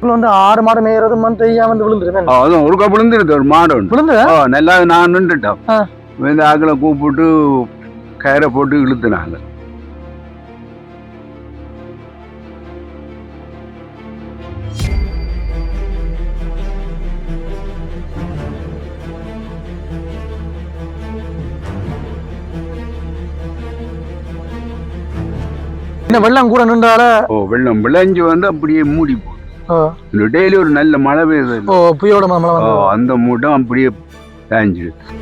இதுல வந்து ஆடு மாடு மேயறது மண் தெரியாம வந்து விழுந்துருவேன் அதுவும் ஒரு கப்பல் இருக்கு ஒரு மாடு விழுந்து நல்லா நான் நின்றுட்டோம் ஆ. இந்த ஆக்களை கூப்பிட்டு கயிறை போட்டு இழுத்துனாங்க என்ன வெள்ளம் கூட நின்றால ஓ வெள்ளம் விளைஞ்சு வந்து அப்படியே மூடி போகும் டெய்லி ஒரு நல்ல மழை பெய்யுது. ஓ புயோட மழை அந்த மூட்டம் அப்படியே தாஞ்சிடுது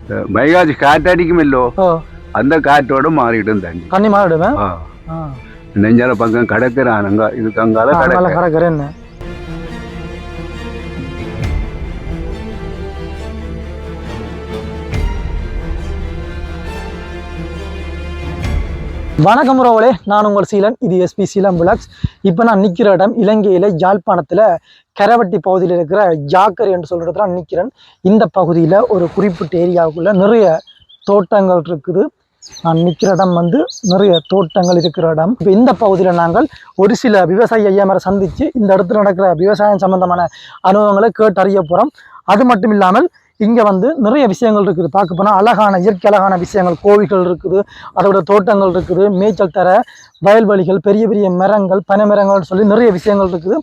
இந்த வைகாசி காற்றடிக்குமில்லோ ஓ அந்த காற்றோட மாறிடும் தண்ணி தண்ணி மாறிடுவேன். நெஞ்சால பக்கம் கடற்கிறானுங்க இதுக்கு அங்கால கடற்கரை கடற்கரை என்ன வணக்கம் ரோவலே நான் உங்கள் சீலன் இது எஸ்பி சீலம் விளாக்ஸ். இப்போ நான் நிற்கிற இடம் இலங்கையில் யாழ்ப்பாணத்தில் கரவட்டி பகுதியில் இருக்கிற ஜாக்கர் என்று சொல்கிற இடத்துல நான் நிற்கிறேன் இந்த பகுதியில் ஒரு குறிப்பிட்ட ஏரியாவுக்குள்ளே நிறைய தோட்டங்கள் இருக்குது. நான் நிற்கிற இடம் வந்து நிறைய தோட்டங்கள் இருக்கிற இடம். இப்போ இந்த பகுதியில் நாங்கள் ஒரு சில விவசாய ஐயாமரை சந்தித்து இந்த இடத்துல நடக்கிற விவசாயம் சம்பந்தமான அனுபவங்களை கேட்டு அறிய போகிறோம் அது மட்டும் இல்லாமல் இங்கே வந்து நிறைய விஷயங்கள் இருக்குது. பார்க்க போனால் அழகான இயற்கை அழகான விஷயங்கள். கோவில்கள் இருக்குது அதோட தோட்டங்கள் இருக்குது மேய்ச்சல் தர வயல்வெளிகள் பெரிய பெரிய மரங்கள் பனை மரங்கள்னு சொல்லி நிறைய விஷயங்கள் இருக்குது.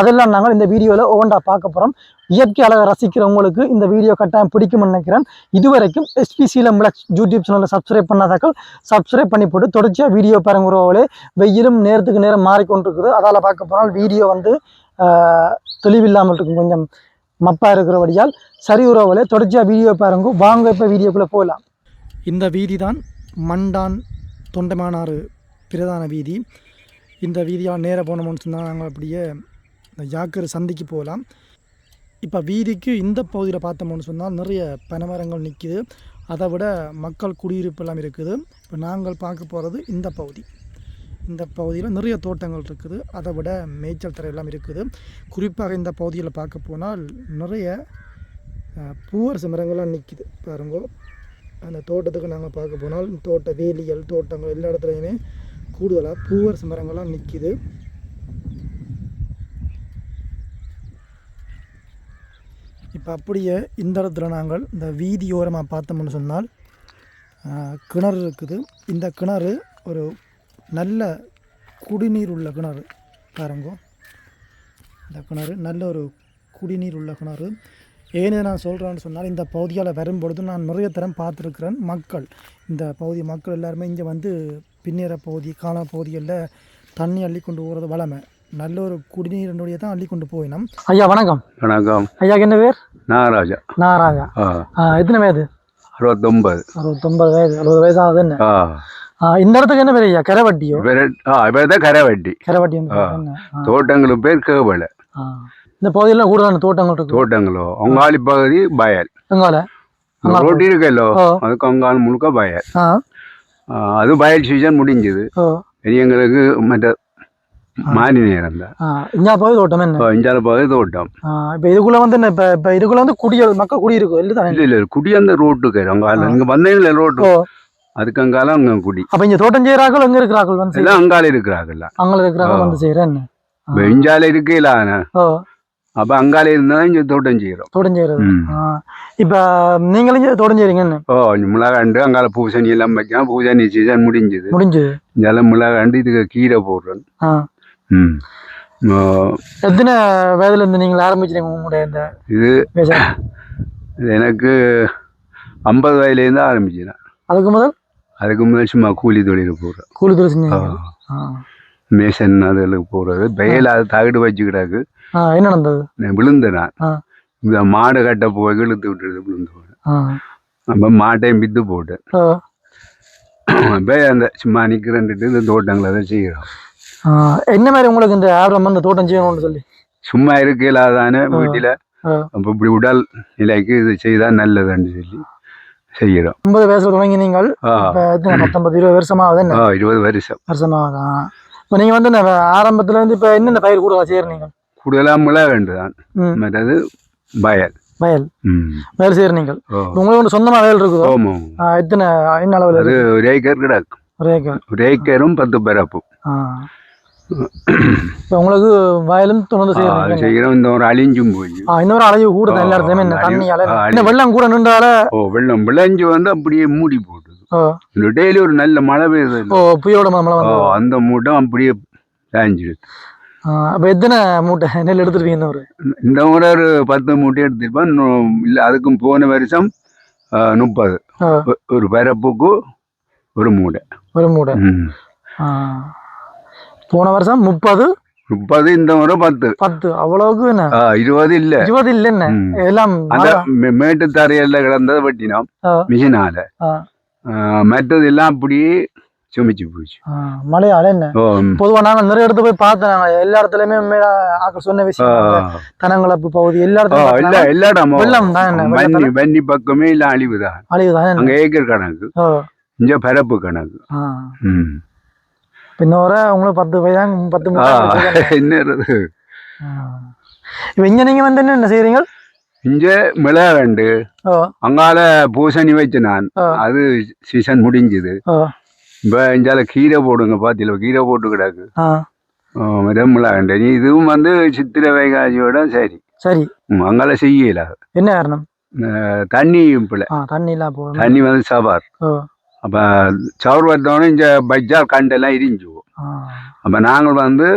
அதெல்லாம் நாங்கள் இந்த வீடியோவில் ஒவ்வொன்றா பார்க்க போகிறோம் இயற்கை அழகை ரசிக்கிறவங்களுக்கு இந்த வீடியோ கட்டாயம் பிடிக்கும்னு நினைக்கிறேன். இதுவரைக்கும் எஸ்பிசியில் சீலம் யூடியூப் சேனலில் சப்ஸ்கிரைப் பண்ணாதாக்கள் சப்ஸ்கிரைப் பண்ணி போட்டு தொடர்ச்சியாக வீடியோ பாருங்கிறவங்களே வெயிலும் நேரத்துக்கு நேரம் மாறிக்கொண்டிருக்குது. அதால் பார்க்க போனால் வீடியோ வந்து தெளிவில்லாமல் இருக்கும். கொஞ்சம் மப்பா இருக்கிறபடியால் சரி உறவுகளே தொடர்ச்சியாக வீடியோ பாருங்க. வாங்க இப்போ வீடியோக்குள்ளே போகலாம். இந்த வீதி தான் மண்டான் தொண்டமானாறு பிரதான வீதி. இந்த வீதியால் நேராக போனோம்னு சொன்னால் நாங்கள் அப்படியே இந்த ஜாக்கர் சந்திக்கு போகலாம். இப்போ வீதிக்கு இந்த பகுதியில் பார்த்தோம்னு சொன்னால் நிறைய பனைமரங்கள் நிற்கிது அதை விட மக்கள் குடியிருப்பு எல்லாம் இருக்குது. இப்போ நாங்கள் பார்க்க போகிறது இந்த பகுதி. இந்த பகுதியில் நிறைய தோட்டங்கள் இருக்குது. அதை விட மேய்ச்சல் தரையெல்லாம் இருக்குது. குறிப்பாக இந்த பகுதியில் பார்க்க போனால் நிறைய பூவரசு மரங்கள்லாம் நிற்கிது பாருங்க. அந்த தோட்டத்துக்கு நாங்கள் பார்க்க போனால் தோட்ட வேலிகள் தோட்டங்கள் எல்லா இடத்துலையுமே கூடுதலாக பூவரசு மரங்கள்லாம் நிற்கிது இப்போ அப்படியே இந்த இடத்துல நாங்கள் இந்த வீதியோரமாக பார்த்தோம்னு சொன்னால் கிணறு இருக்குது. இந்த கிணறு ஒரு நல்ல குடிநீர் உள்ள கிணறு. பாருங்க. இந்த கிணறு நல்ல ஒரு குடிநீர் உள்ள கிணறு. ஏன்னு நான் சொல்கிறேன்னு சொன்னால் இந்த பகுதியால் வரும்பொழுது நான் நிறைய தரம் பார்த்துருக்குறேன். மக்கள் இந்த பகுதி மக்கள் எல்லாருமே இங்கே வந்து பின்னேற பகுதி காண பகுதிகளில் தண்ணி அள்ளி கொண்டு போகிறது வளமை. நல்ல ஒரு குடிநீரினுடைய தான் அள்ளி கொண்டு போயினோம். ஐயா வணக்கம். வணக்கம். ஐயா என்ன பேர்? நாகராஜா. நாராஜா ஆ. எத்தனை வயது? அறுபத்தொன்பது அறுபத்தொம்பது வயது. அறுபது வயசு ஆகுது என்ன? இந்த இடத்துக்கு என்ன பேர் ஐயா கரைவட்டியோ இவர் தான் கரை வெட்டி கரைவட்டி ஆ. தோட்டங்களுக்கு பேர் கேவலை இந்த பகுதியில் கூடுதலான தோட்டங்கள் இருக்கு தோட்டங்களோ அங்காளி பகுதி பயல் எங்கால இந்த ரோட்டி இருக்கல்லோ. அதுக்கு அங்காள் முழுக்க ஆ, அது பயல் சீசன் முடிஞ்சது இனி எங்களுக்கு மற்ற மாறி நேரம் தான் இங்கே போய் தோட்டம் என்ன இஞ்சால பகுதி தோட்டம் இப்போ இதுக்குள்ள வந்து என்ன இப்போ இப்போ இதுக்குள்ள வந்து குடிய மக்கள் குடியிருக்கும் இல்லை இல்ல இல்ல குடி அந்த ரோட்டுக்கு அங்கால இங்க வந்தீங்களே ரோட்டு அதுக்கு அங்கால அங்க குடி. அப்போ இங்கே தோட்டம் செய்கிறார்கள் எங்கே இருக்கிறார்கள்? வந்து எல்லாம் அங்கால இருக்கிறாங்கல்ல அங்கே இருக்கிறார்கள். வந்து இப்ப இஞ்சால இருக்கல அப்ப அங்கால இருந்தா இங்க தோட்டம் செய்யறோம் தோட்டம். ஆ. இப்போ நீங்களும் தோட்டம் செய்கிறீங்க என்ன? ஓ மிளகாண்டு அங்கால பூசணி எல்லாம் வைக்கலாம் பூசணி சீசன் முடிஞ்சது. முடிஞ்சு இஞ்சால மிளகாண்டு இதுக்கு கீரை போடுறேன் ம். எத்தனை வயதுலேருந்து நீங்கள் ஆரம்பிச்சிருங்க உங்களுடைய இந்த இது எனக்கு ஐம்பது வயதுலேருந்து ஆரம்பிச்சேன் அதுக்கு முதல்? அதுக்கு முதல் சும்மா கூலி தொழில் போடுறேன் கூலி தொழில் செஞ்சீங்க? மேசன் அதுகளுக்கு போடுறது வெயில் அது தகடு வச்சுக்கிடாக்கு ஆ என்ன நடந்தது? நான் விழுந்தேன்? நான் மாடு கட்ட போய் இழுத்து விட்டுறது விழுந்து போனேன் அப்போ மாட்டையும் பித்து போட்டேன். அப்போ அந்த சும்மா நிற்கிறேன்ட்டு இந்த தோட்டங்களை தான் செய்கிறோம் என்ன மாதிரி உங்களுக்கு இந்த ஆர்வம் இந்த தோட்டம் செய்யணும்னு சொல்லி? சும்மா இருக்கையில தானே வீட்டில். அப்போ இப்படி உடல் நிலைக்கு இது செய்தால் நல்லதுன்னு சொல்லி. செய்கிறோம் ஐம்பது வயசுல தொடங்கி நீங்கள் பத்தொன்பது இருபது வருஷமா ஆகுது இருபது வருஷம் வருஷமாகுதா இப்போ நீங்கள் வந்து ஆரம்பத்துல இருந்து இப்போ என்னென்ன பயிர் கூட செய்யற நீங்கள்? கூடுதலாக மிளகு தான் ம். மற்றது பயல் வயல். வயல் நீங்கள். ஓ. உங்களுக்கு ஒன்று சொந்தமா வயல் இருக்குதோ? எத்தனை என்ன அளவில் ஒரு ஏக்கர் கிடக்கு. ஒரு ஏக்கர். ஒரு ஏக்கரும் பத்து பரப்பு. ஆ. இப்போ உங்களுக்கு வயலும் அது செய்யறீங்க. செய்கிறோம் இந்த ஒரு அழிஞ்சும் போய் ஆ இன்னொரு அலைவு கூட எல்லா இடத்துலயுமே அழிவு- தண்ணியால. இந்த வெள்ளம் கூட நின்றால? ஓ வெள்ளம் விளைஞ்சு வந்து அப்படியே மூடி போட்டுது. இந்த டெய்லி ஒரு நல்ல மழை பெய்யுது. ஓ புயலோட மழை வந்து அந்த மூட்டம் அப்படியே சாஞ்சிடுது அப்போ எத்தனை மூட்டை நெல் எடுத்துருவீங்க இந்த ஒரு இந்த முறை ஒரு பத்து மூட்டை எடுத்திருப்பேன். இல்லை அதுக்கும் போன வருஷம் முப்பது. ஒரு பரப்புக்கு ஒரு மூடை ஒரு மூட்டை. ம். ஆ. போன வருஷம் முப்பது? முப்பது இந்த முறை பத்து. பத்து. அவ்வளவுக்கு என்ன? இருபது இல்ல. இருபது இல்லை என்ன. எல்லாம் அந்த மேட்டு தரையில கிடந்ததை வெட்டினோம். மிஷினால. மற்றது எல்லாம் அப்படியே சுமிச்சு போச்சு. மழையால என்ன. பொதுவா நாங்க நிறைய இடத்துல போய் பார்த்தோம் எல்லா இடத்துலயுமே ஆக்கள் சொன்ன விஷயம். தனங்களப்பு பகுதி எல்லா ஆ, இடத்துலயும் இல்ல எல்லா இடமும். வெள்ளம் தான் என்ன, வன்னி பக்கமே இல்ல அழிவுதான். அழிவுதான்? அங்க ஏக்கர் கணக்கு. இங்க பரப்பு கணக்கு. ஆ. ம். பின்ன வர உங்களுக்கு பத்து பையன் பத்து ஆ, மூட்டை வச்சிருக்காங்க. என்ன இருக்குது? ஆ. இப்ப இங்க நீங்க வந்து என்ன செய்யறீங்க இங்க மிளகண்டு ஓ. அங்கால பூசணி வச்சு நான் ஆ. அது சீசன் முடிஞ்சுது. ஓ. இப்ப இஞ்சால கீரை போடுங்க பாத்தில கீரை போட்டு கிடக்கு. ஆ. மிளகண்டு இதுவும் வந்து சித்திரை வைகாசியோட சரி. சரி. ம், அங்கால செய்யல. என்ன காரணம்? அஹ் தண்ணி பிள்ளை ஆ தண்ணி எல்லாம் போகணும் தண்ணி வந்து சவார் ஓ. அப்ப சவர் வந்தோடனே இந்த பஜ்ஜார் கண்டெல்லாம் இரிஞ்சு ஆ. அப்ப நாங்கள் வந்து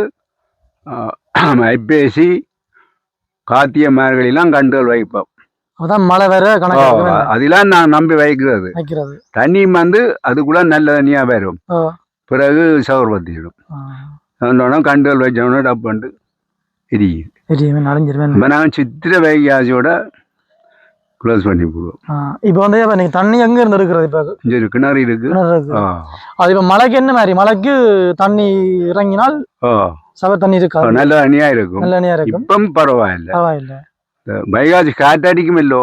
ஐப்பேசி காத்திய மார்கழிலாம் கண்டுகள் வைப்போம். அதான் மழை வேற கணக்கு. அதெல்லாம் நான் நம்பி வைக்கிறது. தண்ணி வந்து அதுக்குள்ள நல்ல தண்ணியா வரும். பிறகு சவர் பத்திடும். வந்தோடனே கண்டுகள் வச்சோடனே டப்புண்டு எரியுது தெரியுமே நனைஞ்சிருவேன் அப்ப நாங்கள் சித்திரை வைகாசியோட க்ளோஸ் பண்ணி போடுவோம். இப்போ வந்து இப்ப நீங்க தண்ணி எங்க இருந்து இருக்கிறது இப்ப? ஒரு கிணறு இருக்கு. கிணறு இருக்கு. அது இப்ப மழைக்கு என்ன மாதிரி? மழைக்கு தண்ணி இறங்கினால் சவ தண்ணி இருக்காது. நல்ல தண்ணியா இருக்கும். நல்ல நீர் இருக்கும். இப்பம் பரவாயில்ல. பரவாயில்ல. வைகாசி காற்றடிக்குமில்லோ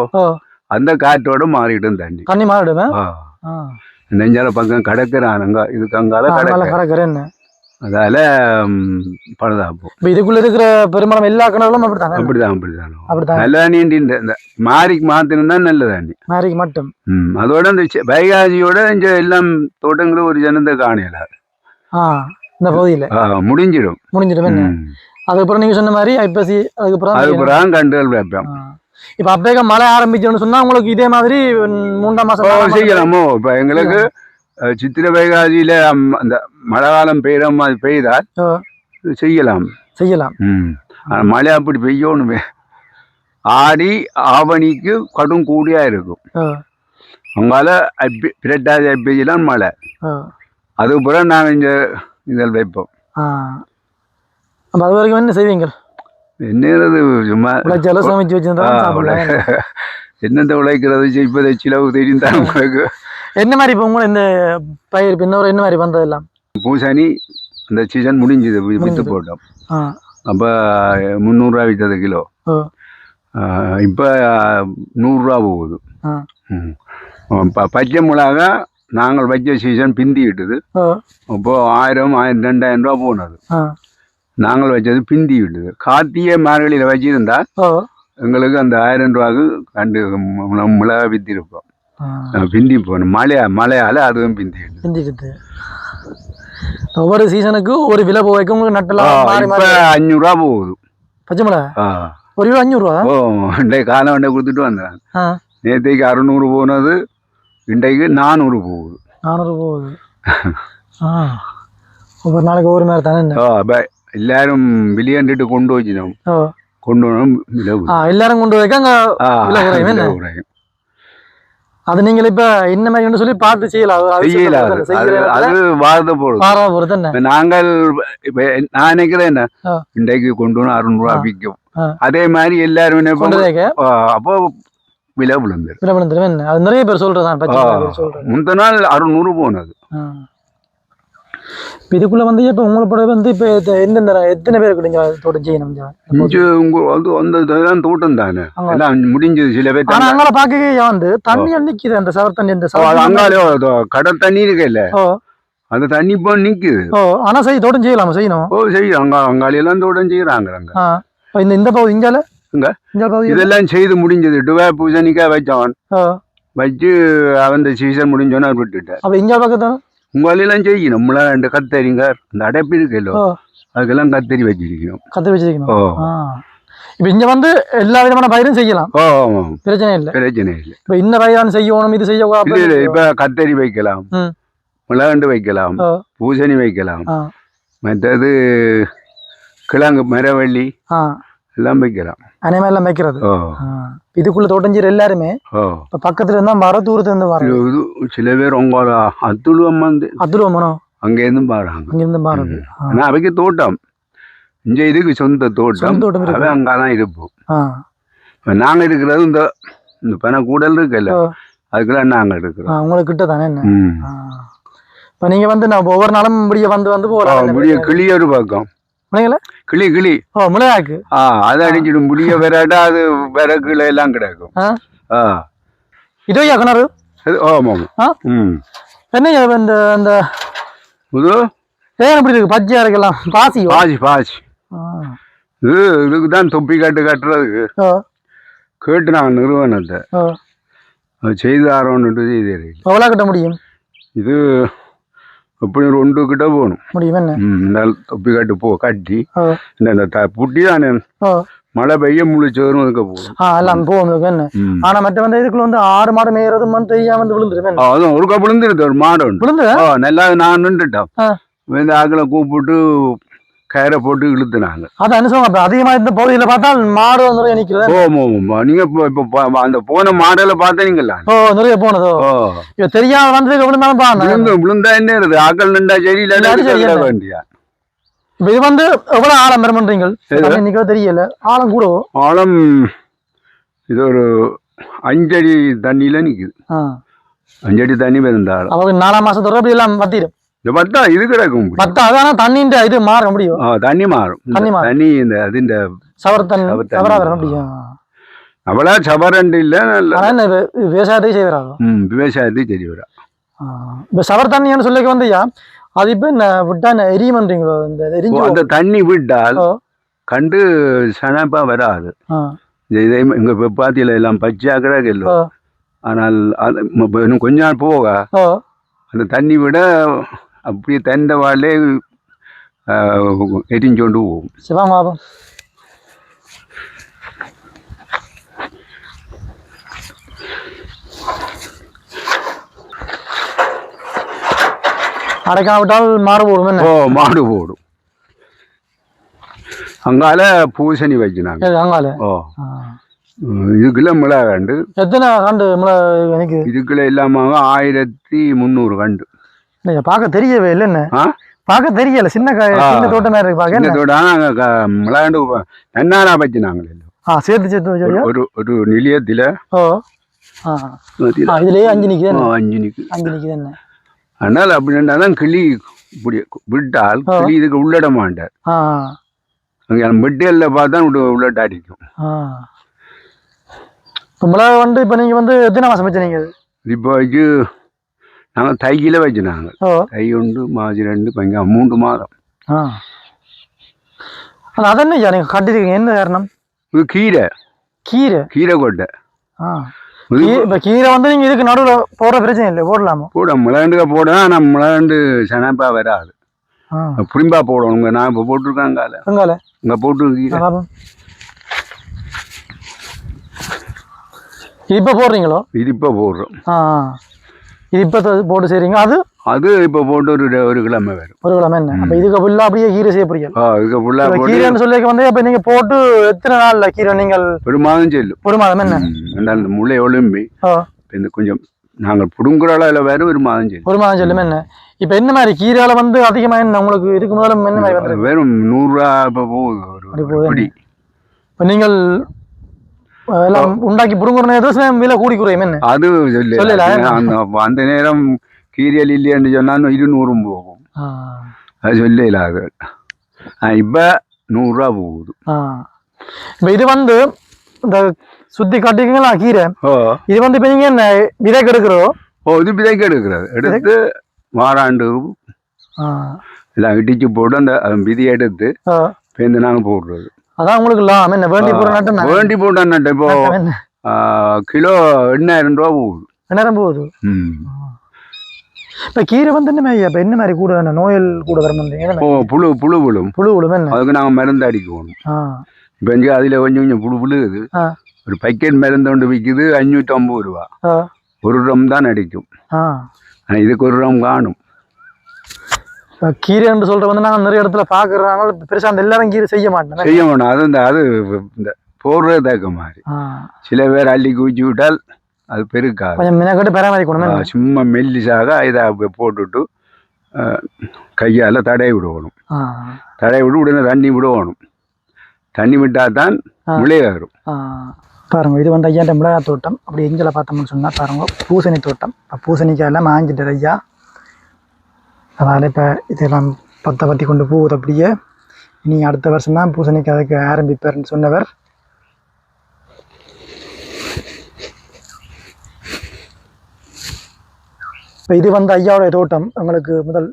அந்த காற்றோட மாறிடும் தண்ணி. தண்ணி மாறிடுவேன் நெஞ்சால பக்கம் கடற்கிறான் அங்க இதுக்கு அங்கால கடற்கரை கடற்கரை என்ன அதால ம், பழுதாப்போம் இப்ப இதுக்குள்ள இருக்கிற பெரும்பாலும் எல்லா கிணறுகளும் அப்படித்தானே? அப்படிதான் அப்படிதான். அப்படித்தான். நல்ல தண்ணி இந்த மாறிக்கு மாத்தினா நல்ல தண்ணி மாறிக்கு மட்டும். ம் அதோட இந்த வைகாசியோட இந்த எல்லாம் தோட்டங்களும் ஒரு ஜனத்தை காணல ஆ இந்த பகுதியில. முடிஞ்சிடும். முடிஞ்சிடும். அதுக்கப்புறம் நீங்க சொன்ன மாதிரி ஐப்பசி அதுக்கப்புறம் அதுக்கு பிறகு கண்டுகள் வைப்போம் ஆ. இப்ப அப்பேக மழை ஆரம்பிச்சோன்னு சொன்னா உங்களுக்கு இதே மாதிரி மூன்றாம் மாசம் செய்யலாமோ? இப்ப எங்களுக்கு சித்திரை வைகாசியில அம், அந்த மழை காலம் பெய்யற மாதிரி பெய்தால் செய்யலாம். செய்யலாம். மழை அப்படி பெய்யணுமே ஆடி ஆவணிக்கு கடும் கூடியா இருக்கும். ஐப்பி பிரட்டாதி ஐப்பேஜிலாம் மழை. ஓ. அதுக்கு பிறகு நாங்கள் இங்கே இதில் வைப்போம் அது வரைக்கும் என்ன செய்வீங்க என்னது சும்மா சமைச்சு வச்சிருந்தா என்னத்தை உழைக்கிறது? இப்போதை சிலவு தெரியும் தான் உங்களுக்கு. என்ன மாதிரி இப்ப உங்களை இந்த பயிர் இன்னொரு என்ன மாதிரி வந்தது எல்லாம் பூசணி அந்த சீசன் முடிஞ்சுது வித்து. போட்டோம். அப்போ முந்நூறுரூவா விற்றது கிலோ. இப்போ நூறுரூவா போகுது. பச்சை மிளகா நாங்கள் வச்ச சீசன் பிந்தி விட்டுது ஓ, அப்போ ஆயிரம் ஆயிரம் ரெண்டாயிரம் ரூபா போனது. நாங்கள் வச்சது பிந்தி விட்டுது கார்த்திகை மார்கழியில் வச்சிருந்தா எங்களுக்கு அந்த ஆயிரம் ரூபாய்க்கு கண்டு மிளகா வித்திருப்போம் பிந்தி போகணும் மழையா மழையால அதுவும் பிந்தி. சிந்திக்குது ஒவ்வொரு சீசனுக்கு ஒரு விலை போவைக்கு உங்களுக்கு நட்டலாம் இப்ப அஞ்சூறுரூவா போகுது பச்சை மிளகா. ஒரு கிலோ அஞ்சூறு ரூபா ஓ இன்றைக்கு காலம் வண்டை கொடுத்துட்டு வந்தேன் நேற்றைக்கு அறுநூறு போனது இன்றைக்கு நானூறு போகுது நானூறு போகுது ஒவ்வொரு நாளைக்கு ஒவ்வொரு மாதிரி தானே எல்லாரும் விளையாண்டுட்டு கொண்டு வச்சினோம் ஓ கொண்டு ஆ எல்லாரும் கொண்டு வைக்க? விலை குறையும். அது நீங்கள் இப்ப என்ன மாதிரி சொல்லி பார்த்து செய்யலாம். அது வாரத என்ன? இப்ப நாங்கள் இப்ப நான் நினைக்கிறேன் என்ன. இன்றைக்கு கொண்டு வந்து அறுநூறுவா. விற்கும். அதே மாதிரி எல்லாரும் என்ன அப்போ விலை விழுந்துரு விலை விழுந்துரும் அது நிறைய பேர் சொல்றதான் முந்த நாள் அறுநூறு போனது. இப்ப இதுக்குள்ள வந்து இப்ப உங்களை படம் வந்து இப்ப எந்தெந்த எத்தனை பேருக்கு நீங்க தோட்டம் செய்யணும் இங்க? உங்க வந்து அந்த இதெல்லாம் தோட்டம் தானே. எல்லாம் முடிஞ்சது சில பேர் ஆனா தங்க- அங்கே பாக்க வந்து தண்ணி நிக்குது அந்த சவர் தண்ணி அந்த சவர் அங்காலே கடல் தண்ணி இருக்குல்ல? ஓ. அந்த தண்ணி இப்போ நிக்குது. ஓ ஆனா சரி தோட்டம் செய்யலாமா செய்யணும்? ஓ செய்யும் அங்க அங்காளியெல்லாம் தோட்டம் செய்யறாங்க அங்க. இந்த இந்த பகுதி இங்கால இங்க? இதெல்லாம் செய்து முடிஞ்சது. டுவே பூசணிக்காய் வச்சவன் ஓ. வச்சு அவன் இந்த சீசன் முடிஞ்சோன்னு அவர் விட்டுட்டார் அப்ப இங்க பக்கத்தான உங்களெல்லாம் செய்யணும். நம்மள ரெண்டு கத்தரிங்க இந்த அடைப்பு இருக்குல்ல அதுக்கெல்லாம் கத்தரி வச்சிருக்கணும். கத்து வச்சிருக்கணும். ஓ. இப்ப இங்க வந்து எல்லா விதமான பயிரும் செய்யலாம். ஓ ஆமாம் பிரச்சனை இல்லை. பிரச்சனை இல்லை. இப்ப இந்த பயிரான் செய்யணும் இது செய்யக்கூடாது இல்ல இப்ப கத்தரி வைக்கலாம். மிளகண்டு வைக்கலாம். பூசணி வைக்கலாம். மற்றது கிழங்கு மரவள்ளி எல்லாம் வைக்கலாம். அனைமே எல்லாம் வைக்கிறது. இதுக்குள்ள தோட்டஞ்சீர் எல்லாருமே இப்ப பக்கத்துல இருந்தா மர தூரத்துல இருந்து வர சில பேர் உங்க அத்துழுவம் வந்து அதுருவமனோ அங்கேருந்து பாடுறாங்க அங்க இருந்து மாறுது ஆ. ஆனா அவைக்கு தோட்டம். இங்க இதுக்கு சொந்த தோட்டம். தோட்டம். அவன் அங்கதான் இருப்போம் இப்ப நாங்க இருக்கிறது இந்த இந்த பனை கூடல் இருக்குல்ல. அதுக்கெல்லாம் நாங்க இருக்கிறோம். உங்களுக்கு கிட்ட தானே. இப்ப நீங்க வந்து நான் ஒவ்வொரு நாளும் முடிய வந்து வந்து போகலாம். முடிய கிளி ஒரு பக்கம். கிளி கிளி. ஓ முளையாக்கு ஆ அதை அடிச்சிடும் முடிய விராட்டா அது விறகுல எல்லாம் கிடக்கும். ஆ? ஆ. இதோயா கிணறு ஆமாம்? ம். இப்ப இந்த இந்த? இது? ஏன் இப்படி இருக்கு? பச்சையா இருக்கலாம் பாசி? பாசி ஆ. இது இதுக்கு தான் தொப்பி கட்டு கட்டுறதுக்கு. கேட்டு நாங்கள் நிறுவனத்தை. ஓ அது செய்து ஆரோன்னுட்டு செய்து எவ்வளோ கட்ட முடியும்? இது எப்படி ஒன்று கிட்ட போகணும் முடியும் தொப்பி கட்டு போ கட்டி இந்த புட்டி தானே மழை பெய்ய முழிச்சவரும் அதுக்கு போகணும் ஆ எல்லாம் போகும் என்ன ஆனா மற்ற வந்து இதுக்குள்ள வந்து ஆறு மாடு மேயறது வந்து தெரியாம வந்து என்ன அதுவும் ஒரு கப்பு விழுந்துருது ஒரு மாடு விழுந்து நல்லா நான் நின்றுட்டோம் ஆ. இந்த ஆக்களை கூப்பிட்டு கயிறை போட்டு இழுத்துனாங்க. என்ன சொல்லுவாங்க அதிகமா இந்த பகுதியில பார்த்தா மாடு வந்து நிறைய நிக்கிறது ஓ நீங்க இப்போ அந்த போன மாடல பார்த்தீங்களா? ஓ நிறைய போனதோ? ஓ. தெரியாம வந்து விழுந்தாலும் பாருங்க. விழுந்து என்ன இருக்குது? ஆக்கள் நின்றா சரி? வேண்டியா? இப்ப இது வந்து எவ்வளவு ஆழம் பெற பண்றீங்க எது? நிக்க தெரியல. ஆழம் கூட ஆழம் இது ஒரு அஞ்சடி தண்ணியில நிக்குது. அஞ்சடி தண்ணி பெருந்த ஆழம் அவங்க நாலாம் மாசத்தோட அப்படி எல்லாம் பத்திரும் இது பார்த்தா இது கிடக்கும். பத்தா அதான்? தண்ணின்ற இது மாற முடியும். தண்ணி மாறும். தண்ணி மாறும். தண்ணி இந்த அது சவர் தண்ணி சவர் வர முடியும். அவ்வளோ சபரண்டு இல்லை நல்ல ஆனா என்ன வி- விவசாயத்தை செய்வராதோ ம் விவசாயத்துக்கு சரி வரா இப்ப சவர் தண்ணின்னு சொல்லிக்க வந்தியா? அது இப்ப விட்டா எரியுமன்றீங்களோ? இந்த எரிஞ்சு அந்த தண்ணி விட்டால். கண்டு சனப்பா வராது. இதே இங்க பாத்தியில எல்லாம் பச்சையா கிடக்கு ஆனால் அது இன்னும் கொஞ்ச நாள் போக. அந்த தண்ணி விட எரிஞ்சோண்டு போகும். சிவாங்க பாபம் அடைக்காம விட்டால் மாறு போடும் என்ன? ஓ மாடு போடும். அங்கால பூசணி வச்சுனாங்க. ஏது அங்கால? ஓ. இதுக்குள்ள மிளகா கண்டு. எத்தனை கண்டு முளை எனக்கு இதுக்குள்ள இல்லாம ஆயிரத்தி முந்நூறு கண்டு. இல்லையா பார்க்க தெரியவே இல்லை என்ன? ஆ? பார்க்க தெரியல சின்ன. சின்ன தோட்டம் இருக்கு பார்க்க சின்னதோட நாங்கள் மிளகாண்டு நன்னாரா வச்சுனாங்க ஆ சேர்த்து சேர்த்து வச்சிருக்கியா ஒரு ஒரு நிலையத்தில் ஓ இதுலயே அஞ்சு நிக்குது அஞ்சு நிக்கு. அஞ்சு நிக்குது என்ன? அதனால அப்படின்னா தான் கிளி இப்படி விட்டால். கிளி இதுக்கு உள்ளட மாட்டார். ஆ. அங்கே மெட்டீரியலில் பார்த்தா உள்ள உள்ளட்ட அடிக்கும் ஆ. இப்போ மிளகா வந்து இப்போ நீங்கள் வந்து எத்தனை மாதம் வச்சுனீங்க அது இப்போ வச்சு நாங்கள் தையில வச்சுனாங்க தை ஒன்று மாசி ரெண்டு பங்க மூன்று மாதம். ஆ. ஆனால் ஐயா நீங்கள் கட்டிருக்கீங்க? என்ன காரணம்? இது கீரை. கீரை? கீரை கொட்டை. இப்போ கீரை வந்து நீங்கள் இதுக்கு நடுவில் போடுற பிரச்சனை இல்லை போடலாமா? போட மிளகாண்டுக்க போட ஆனால் மிளகாண்டு சனப்பா வராது. போடணும். இங்கே நான் இப்போ போட்டிருக்காங்கால வெங்கால இங்கே போட்டு கீரை. பாப்போம் இது இப்போ போடுறீங்களோ? இது இப்போ போடுறோம். ஆ. இது இப்போ போட்டு செய்றீங்க? அது அது இப்போ போட்டு ஒரு ஒரு கிழமை வரும் ஒரு கிழமை என்ன? அப்போ இதுக்கு ஃபுல்லாக அப்படியே கீரை செய்ய போறீங்க. இதுக்கு ஃபுல்லாக கீரைன்னு சொல்லி வந்து இப்போ நீங்கள் போட்டு எத்தனை நாளில் கீரை நீங்கள் ஒரு மாதம் செல்லும் ஒரு மாதம் என்ன அந்த முளை ஒழும்பி. இந்த கொஞ்சம் நாங்கள் புடுங்குற அளவில் வேறு ஒரு மாதம் செல்லும் ஒரு மாதம் சொல்லுமே என்ன? இப்போ என்ன மாதிரி கீரையால வந்து அதிகமாக என்ன? உங்களுக்கு இதுக்கு முதல்ல என்ன மாதிரி வெறும் நூறுரூவா இப்போ போகுது. ஒரு இப்போ நீங்கள் உண்டாக்கி புடுங்குற நேரத்தில் விலை கூடி குறையும் என்ன அது. அந்த நேரம் கீரியல் இல்லைன்னு சொன்னாலும் இருநூறும் போகும் அது சொல்லல அது இப்போ நூறுரூவா போகுது இப்போ இது வந்து இந்த சுத்தி காட்டிங்களா கீரை இது வந்து இப்போ நீங்கள் என்ன விதைக்கு எடுக்கிறதோ ஓ இது விதைக்கு எடுக்கிறது எடுத்து வாராண்டு எல்லாம் இடிச்சு போட்டு அந்த விதையை எடுத்து பேருந்து நாங்கள் போடுறது அதான் உங்களுக்கு இல்லாம என்ன வேண்டி போற நாட்டம் நான் வேண்டி போட்டான் இப்போ என்ன ஆ, கிலோ எண்ணாயிரம் ரூபா போகுது. நேரம் போகுது. இப்ப கீரை வந்து என்ன இப்ப என்ன மாதிரி கூட என்ன நோயல் கூட வர மாட்டீங்க ஓ புழு புழு விழும். புழு விழுமே என்ன? அதுக்கு நாங்கள் மருந்து அடிக்கணும். இப்போ இங்கே அதில் கொஞ்சம் கொஞ்சம் புழு புழுகுது ஒரு பக்கெட் மருந்து ஒன்று விற்கிது அஞ்சூற்றம்பது ரூபா. ஆ. ஒரு ரம் தான் அடிக்கும். இதுக்கு ஒரு ரம் காணும். இப்ப கீரைன்னு சொல்ற வந்து நாங்க நிறைய இடத்துல பாக்குறாங்க பெருசா அந்த எல்லாரும் கீரை செய்ய மாட்டேன் செய்ய வேணும் அது இந்த அது இந்த போடுறது தேக்க மாதிரி சில பேர் அள்ளி குச்சி விட்டால் அது பெருக்காது. கொஞ்சம் மினக்கட்டு பராமரிக்கணுமே. சும்மா மெல்லிசாக இதை அப்படி போட்டுட்டு கையால் தடவி விடணும். ஆ. தடவி விட்டு உடனே தண்ணி விடணும். தண்ணி விட்டால் தான். முளை வரும். பாருங்க இது வந்து ஐயாண்ட மிளகாய் தோட்டம். அப்படி எஞ்சில் பார்த்தோம்னு சொன்னா பாருங்க பூசணி தோட்டம். இப்போ பூசணிக்காய் எல்லாம் ஆஞ்சிட்டு ஐயா. அதனால் இப்போ இதெல்லாம் பற்ற பற்றி கொண்டு போகுது அப்படியே இனி அடுத்த வருஷம் தான் அதுக்கு ஆரம்பிப்பார்னு சொன்னவர். இப்போ இது வந்து ஐயாவுடைய தோட்டம். உங்களுக்கு முதல்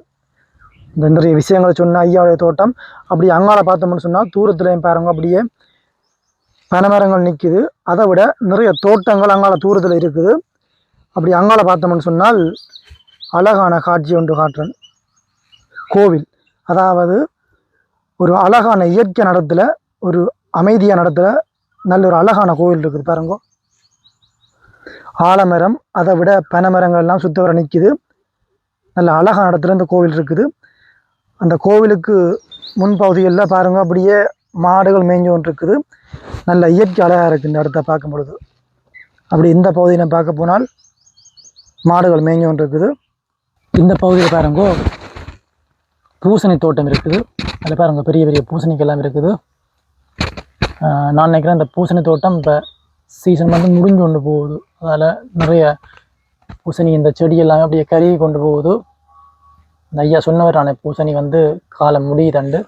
இந்த நிறைய விஷயங்களை சொன்ன ஐயாவுடைய தோட்டம். அப்படி அங்கால பார்த்தோம்னு சொன்னால் தூரத்துலையும் பாருங்க அப்படியே பனைமரங்கள் நிற்கிது அதை விட நிறைய தோட்டங்கள் அங்கால தூரத்தில் இருக்குது. அப்படி அங்கால பார்த்தோம்னு சொன்னால் அழகான காட்சி ஒன்று காட்டுறேன். கோவில். அதாவது ஒரு அழகான இயற்கை நடத்தில் ஒரு அமைதியான நடத்தில் நல்ல ஒரு அழகான கோவில் இருக்குது பாருங்கோ. ஆலமரம் அதை விட பனைமரங்கள்லாம் சுத்த வர நிற்குது நல்ல அழகான இடத்துல இந்த கோவில் இருக்குது. அந்த கோவிலுக்கு முன்பகுதிகளில் பாருங்க அப்படியே மாடுகள் மேய்ஞ்சு கொண்டு இருக்குது நல்ல இயற்கை அழகாக இருக்குது இந்த இடத்த பார்க்கும் பொழுது. அப்படி இந்த பகுதியில் பார்க்க போனால் மாடுகள் மேய்ஞ்சு கொண்டு இருக்குது இந்த பகுதியில் பாருங்கோ பூசணி தோட்டம் இருக்குது. அதில் பாருங்க பெரிய பெரிய பூசணிக்கெல்லாம் இருக்குது. நான் நினைக்கிறேன் இந்த பூசணி தோட்டம் இப்போ சீசன் வந்து முடிஞ்சு கொண்டு போகுது. அதால் நிறைய பூசணி இந்த செடியெல்லாம் அப்படியே கருகி கொண்டு போகுது. இந்த ஐயா சொன்னவர் ஆன பூசணி வந்து காலம் முடியுதண்டு.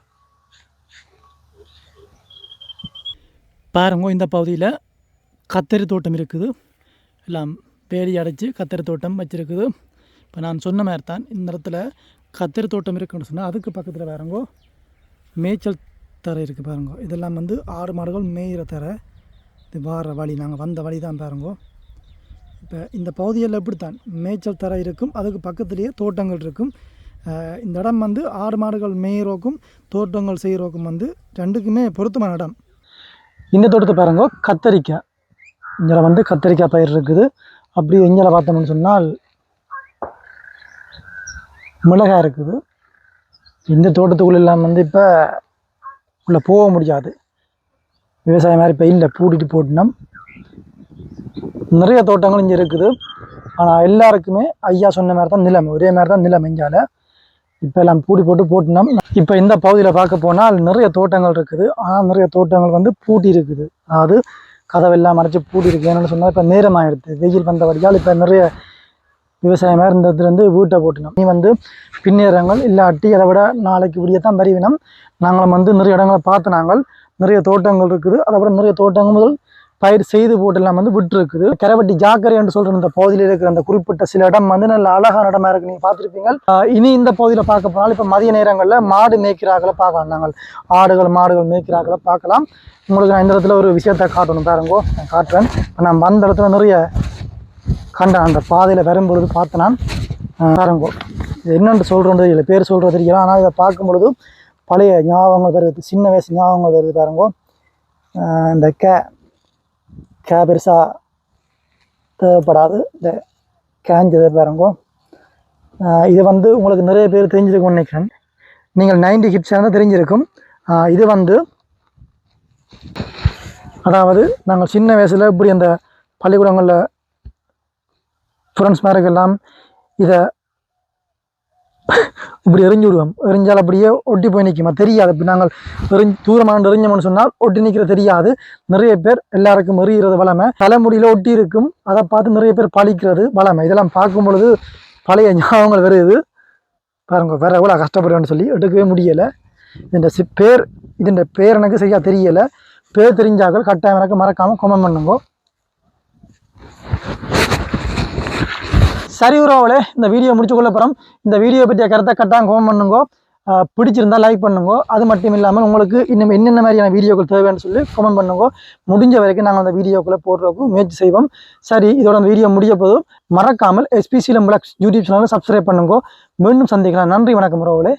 பாருங்க இந்த பகுதியில் கத்தரி தோட்டம் இருக்குது. எல்லாம் வேலி அடைச்சி கத்தரி தோட்டம் வச்சிருக்குது. இப்போ நான் சொன்ன மாதிரி தான் இந்த இடத்துல கத்திரி தோட்டம் இருக்குன்னு சொன்னால் அதுக்கு பக்கத்தில் பாருங்கோ மேய்ச்சல் தரை இருக்குது பாருங்க. இதெல்லாம் வந்து ஆடு மாடுகள் மேயிற தரை. இது வார வழி நாங்கள் வந்த வழி தான் பாருங்கோ. இப்போ இந்த பகுதியில் இப்படித்தான் மேய்ச்சல் தரை இருக்கும் அதுக்கு பக்கத்துலேயே தோட்டங்கள் இருக்கும். இந்த இடம் வந்து ஆடு மாடுகள் மேயிறோக்கும் தோட்டங்கள் செய்கிறோக்கும் வந்து ரெண்டுக்குமே பொருத்தமான இடம். இந்த தோட்டத்தை பாருங்க கத்தரிக்காய் இங்கே வந்து கத்தரிக்காய் பயிர் இருக்குது. அப்படி எங்களை பார்த்தோம்னு சொன்னால் மிளகாய் இருக்குது. இந்த தோட்டத்துக்குள்ள இல்லாமல் வந்து இப்போ உள்ளே போக முடியாது விவசாயம் மாதிரி பெயிலில் பூட்டிட்டு போட்டினோம். நிறைய தோட்டங்கள் இங்கே இருக்குது. ஆனால் எல்லாருக்குமே ஐயா சொன்ன மாதிரி தான் நிலம் ஒரே மாதிரி தான் நிலம் இங்கால இப்போ எல்லாம் பூட்டி போட்டு போட்டினோம். இப்போ இந்த பகுதியில் பார்க்க போனால் நிறைய தோட்டங்கள் இருக்குது. ஆனால் நிறைய தோட்டங்கள் வந்து பூட்டி இருக்குது. அதாவது கதவெல்லாம் மறைச்சி பூட்டி இருக்குது என்னென்னு சொன்னால் இப்போ நேரம் ஆகிடுது வெயில் வந்தபடியால் இப்போ நிறைய விவசாயமாக இருந்ததுலேருந்து வீட்டை போட்டினோம். நீ வந்து பின்னேறங்கள் இல்லாட்டி அதை விட நாளைக்கு விடிய தான் பரிவினம் நாங்களும் வந்து நிறைய இடங்களை பார்த்து நாங்கள் நிறைய தோட்டங்கள் இருக்குது. அதை விட நிறைய தோட்டங்கள் முதல் பயிர் செய்து போட்டெல்லாம் வந்து விட்டு இருக்குது கரவட்டி ஜாக்கரை என்று சொல்கிற இந்த பகுதியில் இருக்கிற அந்த குறிப்பிட்ட சில இடம் வந்து நல்ல அழகான இடமா இருக்கு. நீங்கள் பார்த்துருப்பீங்க. இனி இந்த பகுதியில் பார்க்க போனால் இப்போ மதிய நேரங்களில் மாடு மேய்க்கிறார்களை பார்க்கலாம் நாங்கள். ஆடுகள் மாடுகள் மேய்க்கிறார்களை பார்க்கலாம். உங்களுக்கு நான் இந்த இடத்துல ஒரு விஷயத்தை காட்டணும் பாருங்கோ. நான் காட்டுறேன். இப்போ நான் வந்த இடத்துல நிறைய கண்டேன் அந்த பாதையில் வரும்பொழுது பார்த்து நான் ஆஹ் இது என்னென்று சொல்கிறது இல்லை பேர் சொல்கிறது தெரியல. ஆனால் இதை பார்க்கும் பொழுது பழைய ஞாபகங்கள் வருது சின்ன வயசு ஞாபகங்கள் வருது பாருங்கோ. இந்த கே கே பெருசாக தேவைப்படாது. இந்த கேஞ்சதை பாருங்கோ. இது வந்து உங்களுக்கு நிறைய பேர் தெரிஞ்சிருக்கும்னு நினைக்கிறேன். நீங்கள் நைன்டி ஹிட்ஸாக இருந்தால் தெரிஞ்சிருக்கும். இது வந்து அதாவது நாங்கள் சின்ன வயசில் இப்படி அந்த பள்ளிக்கூடங்களில் ஃப்ரெண்ட்ஸ் மேருக்கெல்லாம் இதை இப்படி எரிஞ்சு விடுவோம் எரிஞ்சால் அப்படியே ஒட்டி போய் நிற்குமா தெரியாது. இப்போ நாங்கள் எறிஞ்சு தூரமாக எரிஞ்சோம்னு சொன்னால் ஒட்டி நிற்கிறது தெரியாது. நிறைய பேர் எல்லாருக்கும் எறிகிறது வளமை. தலைமுடியில் ஒட்டி இருக்கும். அதை பார்த்து நிறைய பேர் பழிக்கிறது வளமை. இதெல்லாம் பார்க்கும் பொழுது பழைய ஞாபகங்கள் வருது. பாருங்க வேற எவ்வளோ கஷ்டப்படுறேன்னு சொல்லி எடுக்கவே முடியலை. இதோட சி பேர் இதன் பேர் எனக்கு சரியாக தெரியலை. பேர் தெரிஞ்சாக்கள் கட்டாயம் எனக்கு மறக்காமல் கமெண்ட் பண்ணுங்க. சரி உறவுகளே இந்த வீடியோ முடிச்சுக்கொள்ள போகிறோம் இந்த வீடியோ பற்றிய கருத்தை கட்டாயம் கோம் பண்ணுங்க. பிடிச்சிருந்தா லைக் பண்ணுங்க. அது மட்டும் இல்லாமல் உங்களுக்கு இன்னும் என்னென்ன மாதிரியான வீடியோக்கள் தேவைன்னு சொல்லி கமெண்ட் பண்ணுங்க. முடிஞ்ச வரைக்கும் நாங்கள் அந்த வீடியோக்குள்ளே போடுறதுக்கு முயற்சி செய்வோம். சரி இதோட அந்த வீடியோ முடிய போதும். மறக்காமல் எஸ்பிசியில் பிளாக்ஸ் யூடியூப் சேனலை சப்ஸ்கிரைப் பண்ணுங்க. மீண்டும் சந்திக்கலாம். நன்றி வணக்கம் உறவுகளே